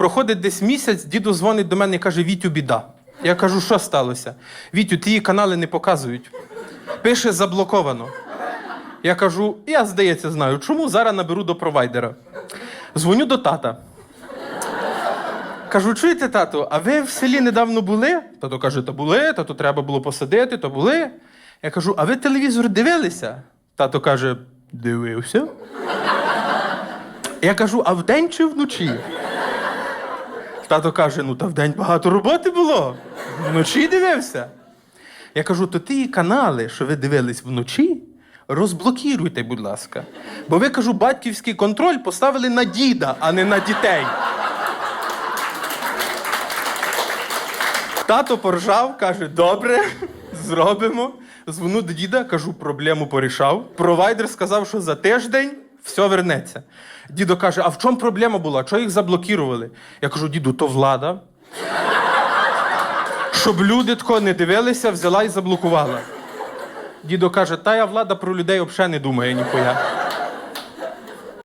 Проходить десь місяць, діду дзвонить до мене і каже: Вітю, біда. Я кажу, що сталося? Вітю, ті канали не показують. Пише заблоковано. Я кажу, я здається, знаю, чому зараз наберу до провайдера. Дзвоню до тата. Кажу, чуєте, тату, а ви в селі недавно були? Тато каже, то були, тато треба було посадити, то були. Я кажу, а ви телевізор дивилися? Тато каже, дивився. Я кажу, а вдень чи вночі? Тато каже: ну та вдень багато роботи було. Вночі дивився. Я кажу, то ті канали, що ви дивились вночі, розблокіруйте, будь ласка. Бо ви кажу, батьківський контроль поставили на діда, а не на дітей. Тато поржав, каже: добре, зробимо. Дзвону до діда, кажу, проблему порішав. Провайдер сказав, що за тиждень все вернеться. Дідо каже: а в чому проблема була? Чого їх заблокували? Я кажу, діду, то влада. Щоб люди тако не дивилися, взяла і заблокувала. Дідо каже, та я влада про людей взагалі не думає ніхуя.